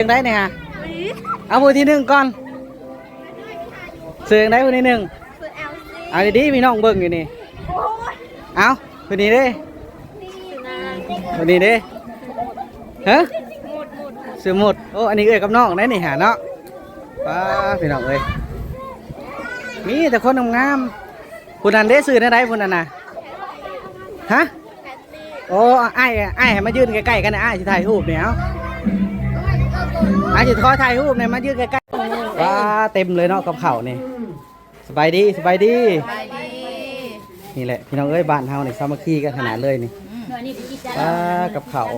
ยังได้เนี่ยฮะเอาผู้ที่หนึ่งก่อนเสือยังได้ผู้ที่หนึ่งคือ LC เอาดีๆพี่น้องเบิ่งอยู่นี่ เอาผู้นี้เด้ผู้นี้เด้ฮะเสือหมดโอ้ อันนี้เอ้ยกับน้องได้นี่หาเนาะป้าพี่น้องเอ้ยมีแต่คนงามๆผู้นั้นเด้ซื้อได้ไรผู้นั้นน่ะ ฮะ โอ้ไอ้ไอ้ายให้มายืนใกล้ๆกันนะไอ้ายสิถ่ายรูปเนี่ยเอาไอ้ายสิขอถ่ายรูปเนี่ยมายืนใกล้ๆว้าเต็มเลยเนาะกับเขาวนี่สบายดีสบายดีไปดี นี่แหละพี่น้องเอ้ยบ้านเฮานี่สามัคคีกันขนาดเลยนี่หน่วยนี่ไปกินจ้าว้ากับเขาว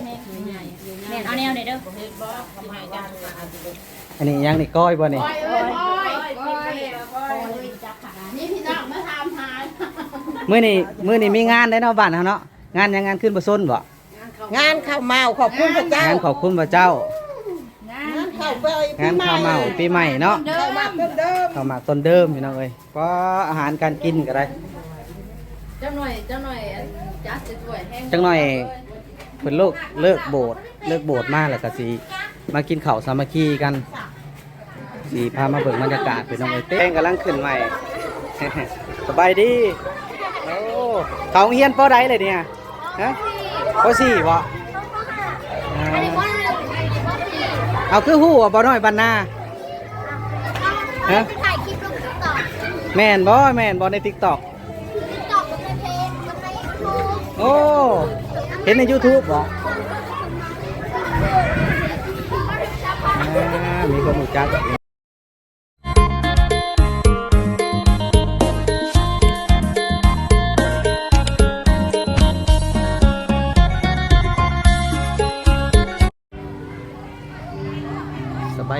แม่นเอาแนวไหนเด้ออันนี้ยังนี่ก้อยบ่นี่นี่พี่น้องมาทำหามื้อนี้มื้อนี้มีงานได้เนาะบ้านเฮาเนาะงานยังงานขึ้นบ่ซนบ่งานข้าวเมาขอบคุณพระเจ้างานขอบคุณพระเจ้างาน ข้าวเปยงานข้าวเมาปีใหม่เนาะข้าวมาเพิ่มเดิมข้าวหมากต้นเดิมพี่น้องเอ้ยก็อาหารการกินก็ได้เจ้าหน่อยเจ้าหน่อยจัดจะสวยแห้งจังหน่อยเพิ่นเลิกเลิกโบสถ์เลิกโบสถ์มาแล้วก็สิมากินข้าวสามัคคีกันสิพามาเบิ่งบรรยากาศพี่น้องเอ้ยเต้งกำลังขึ้นใหม่ สบายดีโอ้เขาเฮียนปอใดเลยเนี่ยฮะปอสี่บ่ เอาคือฮู้ว่าบ่น้อยบรรณาฮะถ่ายคลิปลงติ๊กต็อกแม่นบ่แม่นบ่ใน TikTok ติ๊กต็อกกับในเพจกับในยูทูบโอ้เห็นใน YouTube บ่อ่ามีคนรู้จัก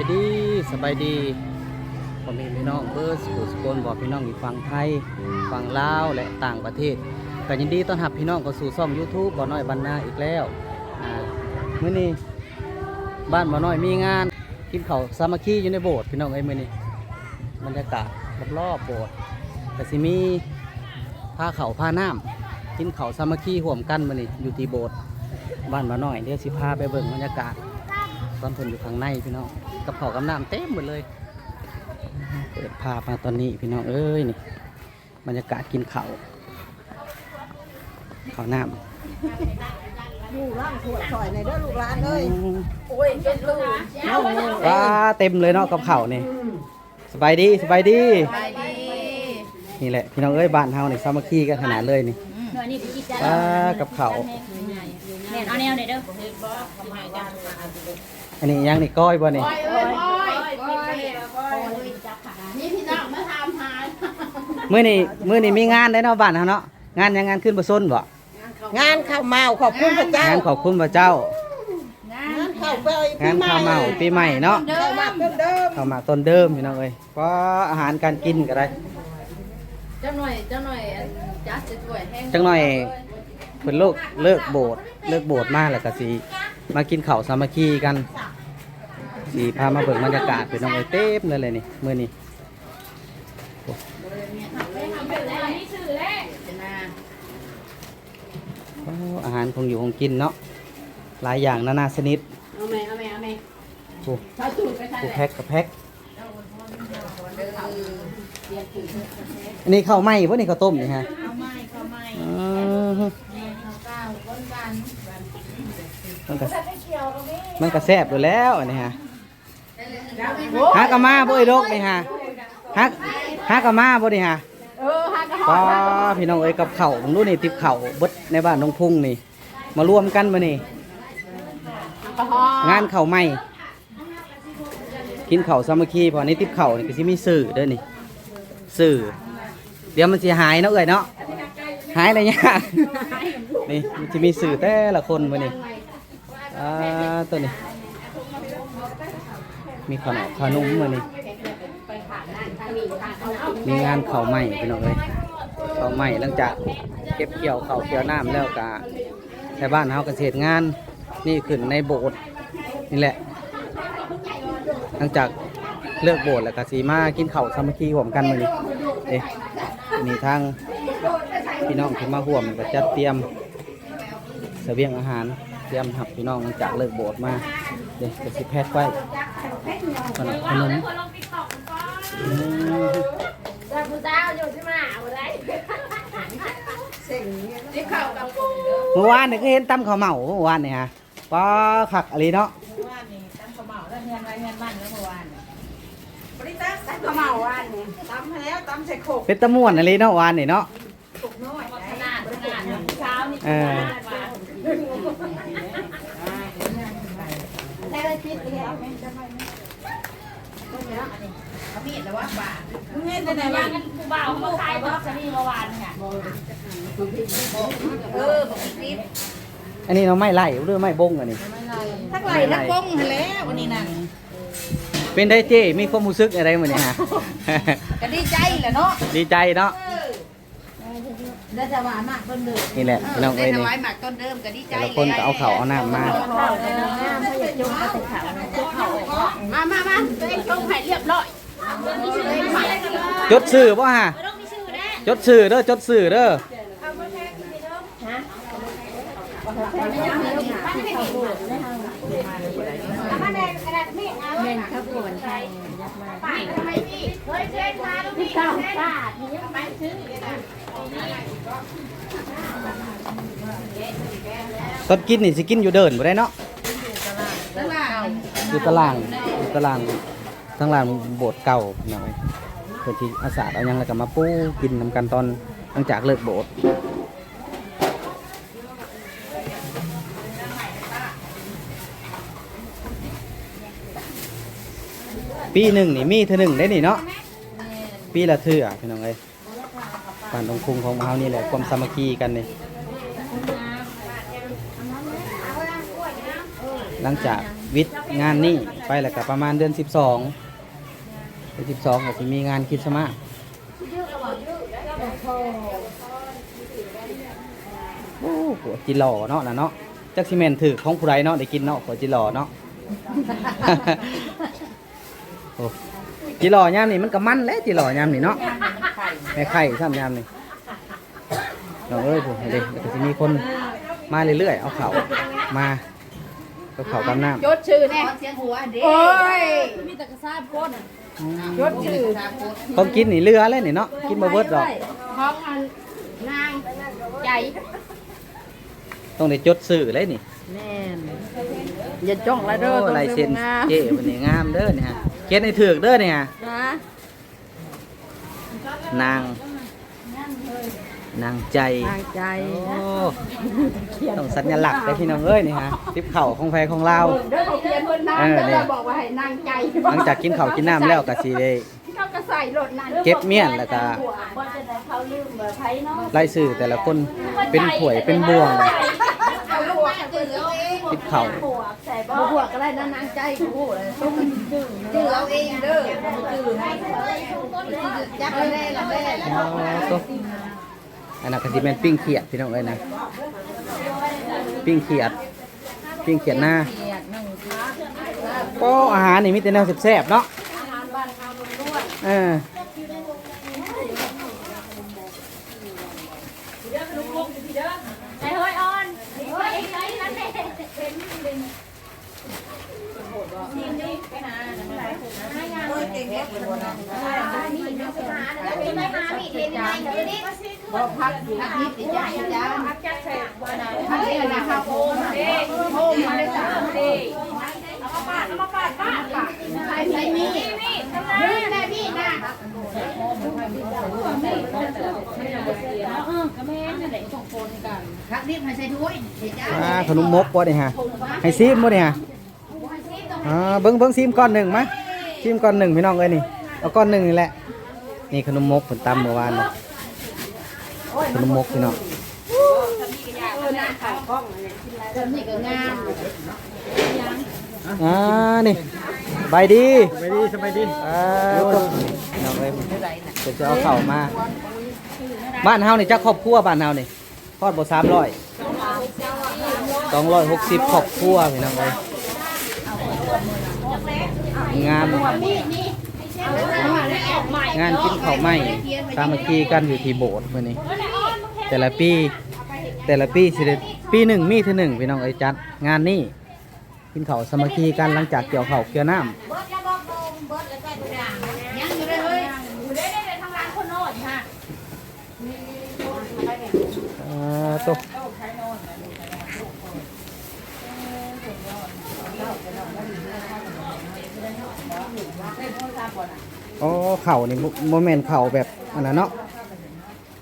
ายดีสบายดีพ่อแม่พี่น้องเบิร์สกุสกลบอกพี่น้องอยู่ฝั่งไทยฝั่งลาวและต่างประเทศก็ยินดีต้อนรับพี่น้องเข้าสู่ช่อง YouTube บ่อน้อยบรรณาอีกแล้วอ่ามื้อนี้บ้านบ่อน้อยมีงานกินข้าวสามัคคีอยู่ในโบสถ์พี่น้องเอ้ยมื้อนี้บรรยากาศรอบๆโบสถ์ก็สิมีผ้าเขาวผ้าน้ำกินข้าวสามัคคีร่วมกันมื้อนี้อยู่ที่โบสถ์บ้านบ่อน้อยเดี๋ยวสิพาไปเบิ่งบรรยากาศต อนเพิ่นอยู่ข้างในพี่น้องกับเขาวกับน้ำเต็มหมดเลย เปิดภาพมาตอนนี้พี่น้องเอ้ยนี่บรรยากาศกินข้าวข้าวน้ลูกร่างถวดซอยในเด้อลูกหลานเลยำโอ้ยเป็นลูกว้าเต็มเลยเนาะกับข้าวนี่สบายดีสบายดีไปดี นี่แหละพี่น้องเอ้ยบ้านเฮานี่สามัคคีกันขนาดเลยนี่หน่วยนี่ไปกินจ้าว้ากับข้าวแม่นเอาแนวไหนเด้อ อันนี้ยังนี่ก้อยบ่นี่โอ้ยโอ้ยโอ้ยนี่พี่น้องมาทำหามื้อนี้มื้อนี้มีงานได้เนาะบ้านเฮาเนาะ งานยังงานขึ้นบ่ซนบ่ งานข้าวเมาขอบคุณพระเจ้างานขอบคุณพระเจ้า งานข้าวเปยงานข้าวเมาปีใหม่เนาะ ข้าวมาเพิ่มเดิมเข้ามาต้นเดิมพี่น้องเอ้ยก็อาหารการกินก็ได้ เจ้าหน่อยเจ้าหน่อยจัดจะสวยแห้งจังหน่อยเพิ่นเลิกเลิกโบสถ์เลิกโบสถ์มาแล้วก็สิ มากินข้าวสามัคคีกันสิพามาเบิ่งบรรยากาศพี่น้องเอ้ยเต็มเลยเลยนี่มื้อนี้โอ้อาหารคงอยู่คงกินเนาะหลายอย่างนานาชนิดเอาไหมเอาไหมเอาไหมโอ้เขาสูตรไปใส่กูแพ็คกับแพ็คอันนี้ข้าวไหม้บ่นี่ข้าวต้มนี่ฮะเอาไหมเอาไหมอือฮึเอาก้าวก้นกัน มันก็มันก็แซ่บอยู่แล้วอันนี้ฮะฮักกะมาบ่ไอ้โลกนี่ฮะฮักฮักกะมาบ่นี่ฮะเออฮักกะฮป้าอดพี่น้องเอ้ยกับข้าวผมรู้นี่ติบข้าวเบิดในบ้านน้องพุ่งนี่ มารวมกันมานี่กะฮองานข้าวใหม่กินข้าวสามัคคีเพอนี่ติบข้าวนี่ก็สิมีสื่อเด้อนี่สื่อเดี๋ยวมันสิหายเนาะเอ้ยเนาะหายอะไรเนี่ยากนี่มันจะมีสื่อแต่ละคนมานี่ อ่าตัวนี้ มีขนมขนมมานี่มีงานเข้าใหม่พี่น้องเอ้ยข้าใหม่หลังจากเก็บเกี่ยวเข้าเกี่ยวน้ำแล้วกะในบ้านเฮาเกษตรงาน นี่ขึ้นในโบสถ์นี่แหละ หลังจากเลิกโบสถ์แล้วก็สีมากินเข้าสามัคคีร่วมกันมานี่เอ๊ะนี่ทางพี่น้องที่มาร่วมก็จัดเตรียมเสบียงอาหาร เตรียมหับพี่น้องหลังจากเลิกโบสถ์มาเด็กจะสิแพ็คไว้ขนมขนมอืมแต่ผู้สาวอยู่ที่มาเอาไรเส้นเนี่ยที่เข้ากับปูเมื่อวานนี่ก็เห็นตำข้าวเหมาเมื่อวานนี่ฮะป้าคักอะไรเนาะว่านี่ตั้งกระเหมาแล้วเงินไว้เงินบ้านแล้วเมื่อวานบริษัทตั้งกระเห มาวันนี่ตำให้แล้วตำใส่โขกเป็นตะม่วนอะไรเนาะวานนี่เนาะถูกน้อยขนาดขนาดเช้านี่เออแต่ละคิดเลยเขามีดแล้วว่าบาทมึงเห็นแต่ไหนว่าบ้างกันผู้บ่าวเขาขายบอกซ์นี่เมื่อวานค่ะเออบอกคลิปอันนี้เราไม่ไล่หรือไม่บงอันนี้ทั้งไลทั้งกงแล้ววันนี้นั่นเป็นได้เจ้มีความรู้สึกอะไรเหมือนนี่ฮะก็ดีใจแหละเนาะดีใจเนาะ ได้ถวายมากต้นเดิมนี่แหละพี่น้องเอ้ยได้ถนี่วายมากต้นเดิมก็ดีใจแต่ละคนก็เอาเข่าวเอาน้ำมาข้าวกันงามถ้าอยากจุ่มก็ใส่ขาวนะจุ่มข้าวออกมามามาตัวเองลงให้เรียบร้อยจดสื่อป่ะฮะต้องมีชื่อแน่จดสื่อเด้อจดสื่อเด้อมาแดงกระดาษมีดเอาเม่นครับปวนไทยป้ายทำไมพี่เฮ้ยเช็ดมาแล้วพี่เก้าบาทนี่ยังไปซื้อเลยนะ ตอนกินนี่สิกินอยู่เดินบ่ได้เนาะอยู่ตารางอยู่ตารางทั้งลานโบสถ์เก่าพี่อยเพื่อที่อาสาเอายังแล้วก็มาปูกินนำกันตอนหลังจากเลิกโบสถ์ปีหนึ่งนี่มีเท่าหนึ่งได้นี่เนาะปีละเทื่อพี่น้องเอ้ย บ้านตรงคุงของเฮานี่แหละความสามัคคีกันนี่หลังจากวิทย์งานนี่ไปแล้วก็ประมาณเดือน 12เดือน12ก็สิมีงานคริดสต์มาสโอ้โหจิหล่อเนาะนะเนาะจักซิเมนถือของผู้ใดเนาะได้กินเนาะหัวจิหล่อเนาะโอ้จิหล่อยามนี่มันก็มันแล้วจิหล่อยามนี่เนาะ แม่ไข่ซ้ำยามนี่น้องเอ้ยผมเด็กก็จะมีคนมาเรื่อยๆ เอาเข่าวมาเอาเข่าวกำน้จดชื่อแน่เสียงหัวเด็กโอ้ยมีแต่กระซ่าก้นำจดชื่อต้องกินนี่เรือเลยนี่เนาะกินมาเบิดหรอกของอันนางใจต้องได้จดสื่อเลยนี่แน่นอย่าจ้องละเด้อโลายเซ็นเจ๊วันนี้งามเด้อเนี่ยฮะเขียนในถือกเด้อเนี่ยฮะนะ นาง นางใจทางใจโอ้ต้องสัญลักษณ์ได้พี่น้องเอ้ยนี่ฮะทิปเข่าของแฟของเราเด้อเขาเขียนบนน้ำเออเด้เนี่อยบอกว่าให้นางใจหลังจากกินข้าวกินน้ำแล้วก็สิได้เขาก็ใส่รถนั่นเก็บเมียนแล้วก็ว่าจะได้เขาลืมแบบไทยเนาะไล่สื่อแต่ละคนเป็นผวยเป็นบ่วง เอาลูกมาจืด เอาเองทิปเข่าบวกก็ได้นะนางใจกูเลยต้องจื้อเอาเองเด้อจื้อจับได้ละแม่อ๋อตัวอันนั้นก็สิเป็นปิ้งเขียดพี่น้องเอ้ยนะ ปิ้งเขียด ปิ้งเขียดหน้าก็อาหารนี่มีแต่แนวแซ่บๆเนาะอาหารบ้านเฮาล้วนเออ ใส่เฮ้ยออนเฮ้ยใส่นั่นแหละ บ่พักพักนิดสิจ้าจ้าอันนี้นะข้าวโพดโอ้มาเลยจ้าใส่ใส่มียืนได้พี่นะเออกระเมนนั่นแหละสองคนกันพักนิดให้ใส่ถ้วยสิจ้าอ่าขนมมกบ่นี่ฮะให้ซีมบ่นี่ฮะอ่าเบิ่งเบิ่งซีมก้อนหนึ่งมา ซีมก้อนหนึ่งพี่น้องเอ้ยนี่เอาก้อนหนึ่งนี่แหละนี่ขนมมกผลตำเมื่อวานนี่ขนมมกพี่น้องเริ่มนี่ก็งามอ่านี่สบายดีสบายดีสบายดีอ่าตุ๊กพี่น้องเอ้ยเดี๋ยวจะเอาเข่าวมา บ้านเฮานี่จักครอบครัวบ้านเฮานี่ทอดบ่สามร้อยสองร้อยหกสิบครอบครัวพี่น้องเอ้ย งาน งานกินข้าวไหม้สามัคคีกันอยู่ที่โบสถ์มื้อนี้ แต่ละปี แต่ละปีสิได้ปีหนึ่งมีเท่หนึ่งพี่น้องไอ้ยจัด งานนี้กินข้าวสามัคคีกันหลังจากเกี่ยวข้าวเกี่ยวน้เบิร์ดแล้วกโบมเบิร์ดแล้วใส่ทุกอย่าง ยังอยู่เลยเฮ้ย อยู่ได้ได้เลยทางร้านคนโน้นค่ะำเอ่อตัวอ๋อ เข่านี่โมเมนเข่าแบบอันนั้นเนาะ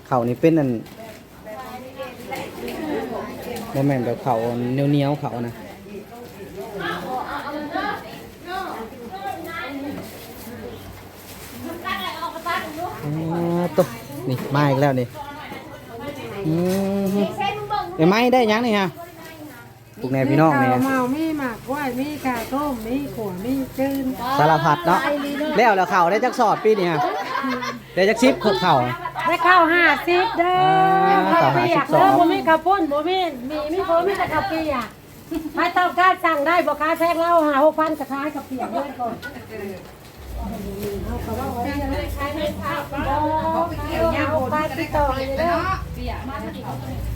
เข่านี่เป็นอันโมเมนแบบเข่าเหนียวเนียวๆเข่านะตั้งอะไรออกมาตั้งดูอ๋อตัวนี่มาอีกแล้วนี่อืมเส้นมึงเบิ่งเอ้ยไม้ได้ยังนี่ฮะ พวกแนพี่น้องเนี่ยเมามีหมากกล้วยมีกาต้มมีขวมีจืนสารพัดเนาะแล้วแล้วเข่าได้จักสอบปีนี่ฮะได้จักชิปเข่าได้ข้าวห้าสิบเด้ออ่าข้าวเปียก52เด้อบ่มีข้าวปุ้นบ่มีมีมีโฟมีแต่ข้าวเปียกใครต้องการสั่งได้บ่ค้าแพงแล้วหาหกพันจะขายข้าวเปียกเลยก่อนเอาเขาว่าไว้เลยขายไม่ข้าวบ่เอาหกพันติดต่อให้เด้อ เ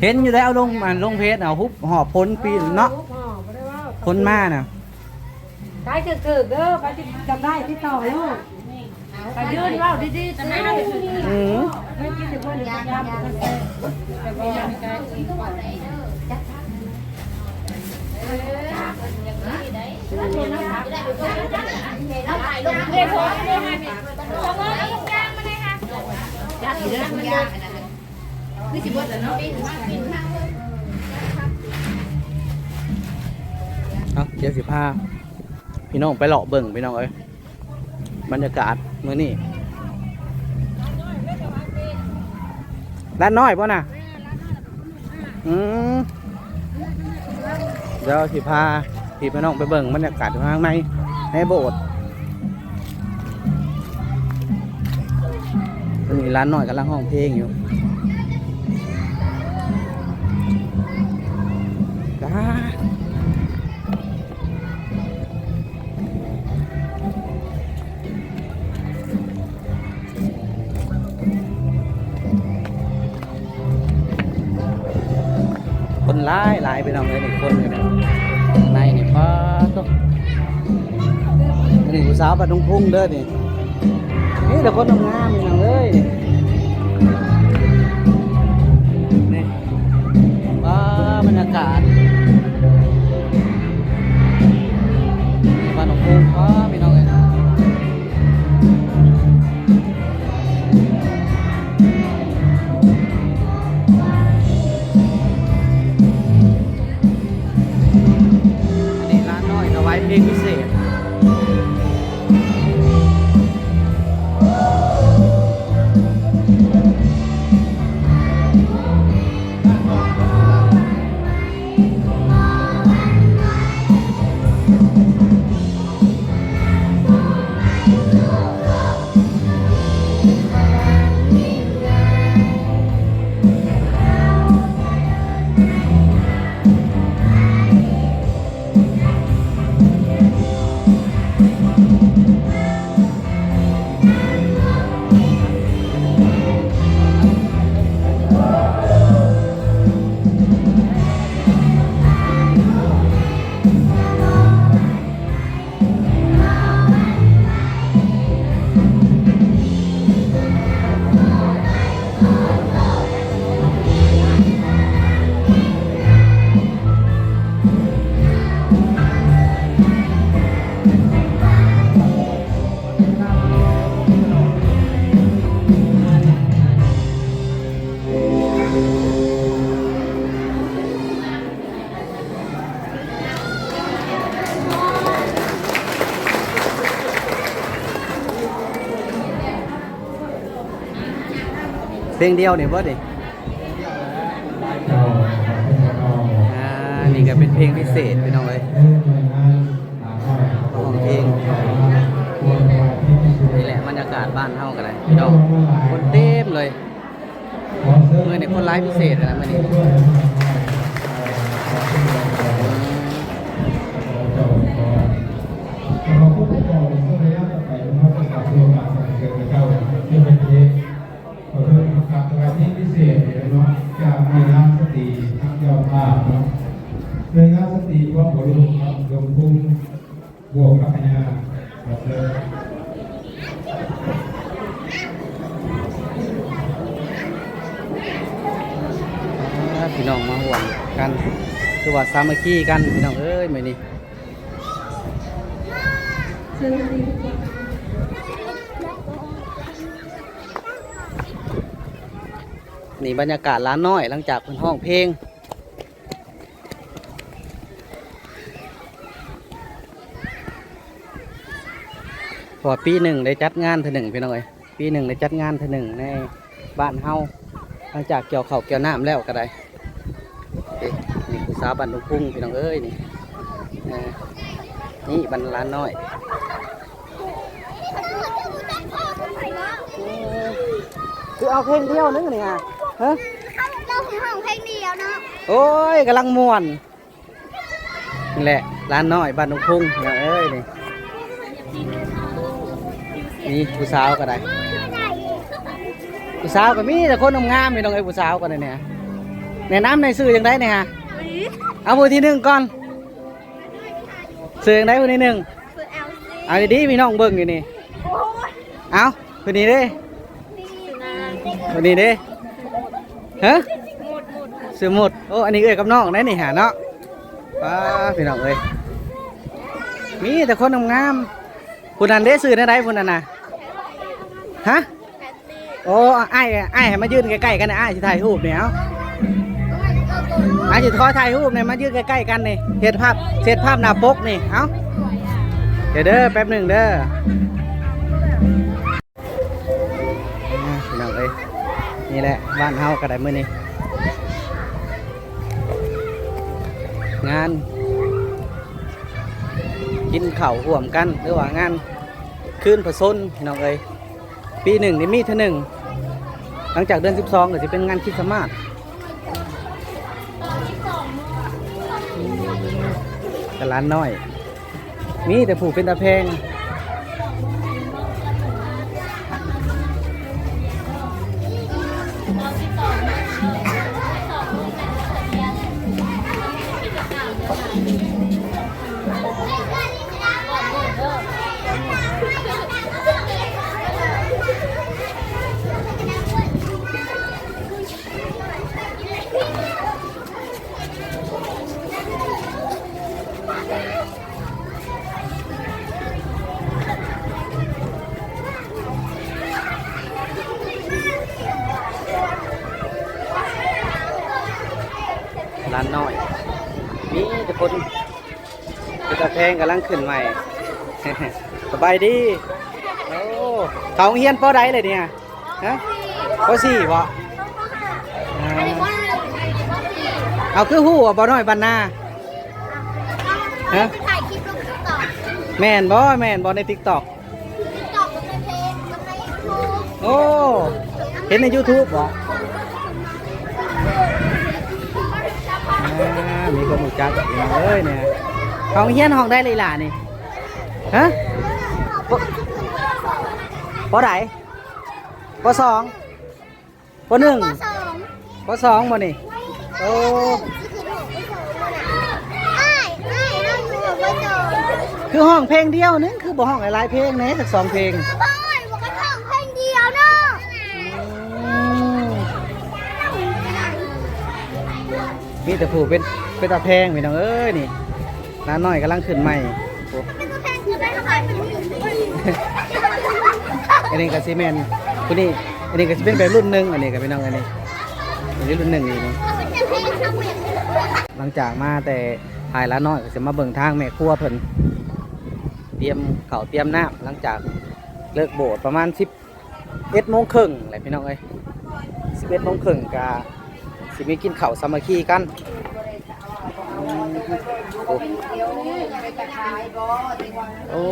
เห็นอยู่แล้วลงมันลงเพจเอาฮุบหอบพ้นปีเนาะลูกห่อบ่ได้ว่าพ้นมาน่ะขายถึกๆเด้อไปจำได้ติดต่อลูกไปยืนว้าดีๆจะได้อืมไม่คิดถึงว่าเดี๋ยวจะทำมันเสร็จแต่ว่ายังไม่ได้แล้วถ่ายลงเรียนโทรเรียนมาเนี่ยสมเค่ะจัดอยู่เด้อคุณยาอันนั้นคือสิบิดแล้วเนาะปีมาปีมาเยเอาเดี๋ยวสิพาพี่น้องไปเลาะเบิ่งพี่น้องเอ้ยบรรยากาศมื้อนี้ด้านน้อยป่ะน่ะอืมเดี๋ยวสิพาพี่พี่น้องไปเบิ่งบรรยากาศข้างในในโบสถ์อันนี้ร้านน้อยกำลังห้องเพลงอยู่ายไปน้องเลยหนึ่งคนเลยนะในนี่ป้าตุ๊นี่ผู้สาวบัดดงพุ่งเด้อนี่นี่แต่คนงามนี่น้องเอ้ย ลงเดียวเนี่ยบ่ดิอ่านี่ก็เป็นเพลงพิเศษพี่น้องเอ้ยของเพลงนี่แหละบรรยากาศบ้านเฮากันเลยพี่น้องคนเต็มเลยเมื่อนี่คนไลฟ์พิเศษนะมื่อนี้ พี่น้องมาห่วงกัน คือว่าสามัคคีกันพี่น้องเอ้ยมื้อนี้นี่บรรยากาศร้านน้อยหลังจากเพิ่นห้องเพลงพอปีหนึ่งได้จัดงานเท่าหนึ่งพี่น้องเอ้ยปีหนึ่งได้จัดงานเท่าหนึ่งในบ้านเฮาหลังจากเกี่ยวเข้าเกี่ยวน้ำแล้วก็ได้เอ๊ะนี่คือสาวบันดุงพุ่งพี่น้องเอ้ยนี่เอ่อนี่บันร้านน้อยคือเอาเพลงเดียวนึงนี่ฮะฮะเราของห้องเพลงเดียวเนาะโอ้ยกำลังม่วนนี่แหละร้านน้อยบ้านดุงพุ่งพี่น้องเอ้ยนี่นี่ผู้สาวก็ได้ผู้สาวก็มีแต่คนงามๆนี่น้องไอ้ยผู้สาวกันเนี่ยแนะนำในซื้อยังไงเนี่ยฮะ เอาผู้ที่หนึ่งก่อนซื้อยังไงผู้ที่หนึ่งเอาดีๆมีน้องเบิ่งอยู่นี่เอาผู้นี้เด้ผู้นี้เด้ฮะซื้อหมดโอ้อันนี้เอ้ยกับน้องได้นี่หาเนาะป้าพี่น้องเอ้ยมีแต่คนงามๆผู้นั้นเด้ซื้อได้ไรผู้นั้นน่ะฮะโอ้ไอ้ไอ้ายให้มายืนใกล้ๆกันนะไอ้ายสิถ่ายรูปเนี่ยเอาไอ้ายสิขอถ่ายรูปเนี่ยมายืนใกล้ๆกันนี่เฮ็ดภาพเซตภาพหน้าปกนี่เอ้าเดี๋ยวเด้อแป๊บหนึ่งเด้อพี่น้องเอ้ยนี่แหละบ้านเฮาก็ไดมื้อนี้งาน กินเข้าวร่วมกันหรือว่างานคืนผสนพี่น้องเอ้ยปีหนึ่งนี่มีเท่าหนึ่งหลังจากเดือนสิบสองก็จะเป็นงานคริดสต์มาส กร้านน้อย มีแต่ผูกเป็นตะแพง งกำลังขึ้นใหม่ สบายดีโอ้เขาเฮียนปอใดเลยเนี่ยฮะปอสี่บ่อ่าเอาคือหู้บ่น้อยบันนาฮะถ่ายคลิปลงติ๊กต็อกแม่นบ่แม่นบ่ในติ๊กต็อกติ๊กต็อกมันเป็นเพลงมันในยูทูบโอ้เห็นใน YouTube บ่อ่ามีคนรู้จักอยู่เอ้ยเนี่ย ห้องเฮียนห้องได้เลยล่ะนี่ฮะปปอไหนปสองปหนึ่งปสองปสองบ่นี่โอ้อ้ายอ้ายเราอยู่กับปสองคือห้องเพลงเดียวนึงคือบ่ห้องหลายๆเพลงแหน่สักสองเพลงบ้านบอกกันห้องเพลงเดียวเนาะอืมมีแต่ผู้เป็นเป็นตาแพงพี่น้องเอ้ยนี่ ร้านน้อยกำลังขึ้นใหม่โอ้เป็นตัวแทนคือได้เท่าไหร่เป็นหมื่นอันนี้ก็ซีเมนคนนี้อันนี้ก็จะเป็นแบบรุ่นหนึ่งอันนี้ก็พี่น้องอันนี้อันนี้รุ่นหนึ่งนี่นี่เอาเป็นเพลงทั้งหมดหลังจากมาแต่ถ่ายร้านน้อยก็จะมาเบิ่งทางแม่ครัวเพิ่นเตรียมข้าวเตรียมน้ำหลังจากเลิกโบสถ์ประมาณสิบเอ็ดโมงครึ่งแหละพี่น้องเอ้ยสิบเอ็ดโมงครึ่งกะสิมีกินข้าวสามัคคีกันอืม โอ้เดี๋ยวนี้ยังไปตะไคร้บ่เด็กว่าโอ้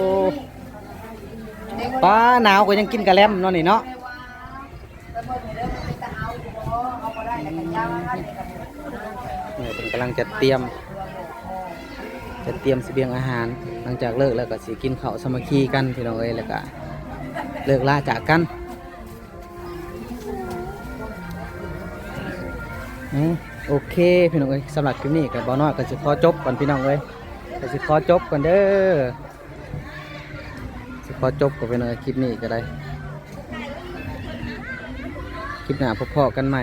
ป้าหนาวก็ยังกินกะแลมเนาะนี่เนาะตะเบิ่งเนาะเนี่ยเป็นกำลังจะเตรียม จะเตรียมเสบียงอาหาร หลังจากเลิกแล้วก็สิกินข้าวสมัคคีกันพี่น้องเอ้ยแล้วก็เลิกลาจากกันอืม โอเคพี่น้องเอ้ยสำหรับคลิปนี้กับบอน้อยก็จะขอจบก่อนพี่น้องเอ้ยก็จะขอจบก่อนเด้อจะขอจบก่อนพี่น้องคลิปนี้ก็ได้คลิปหน้าพบๆกันใหม่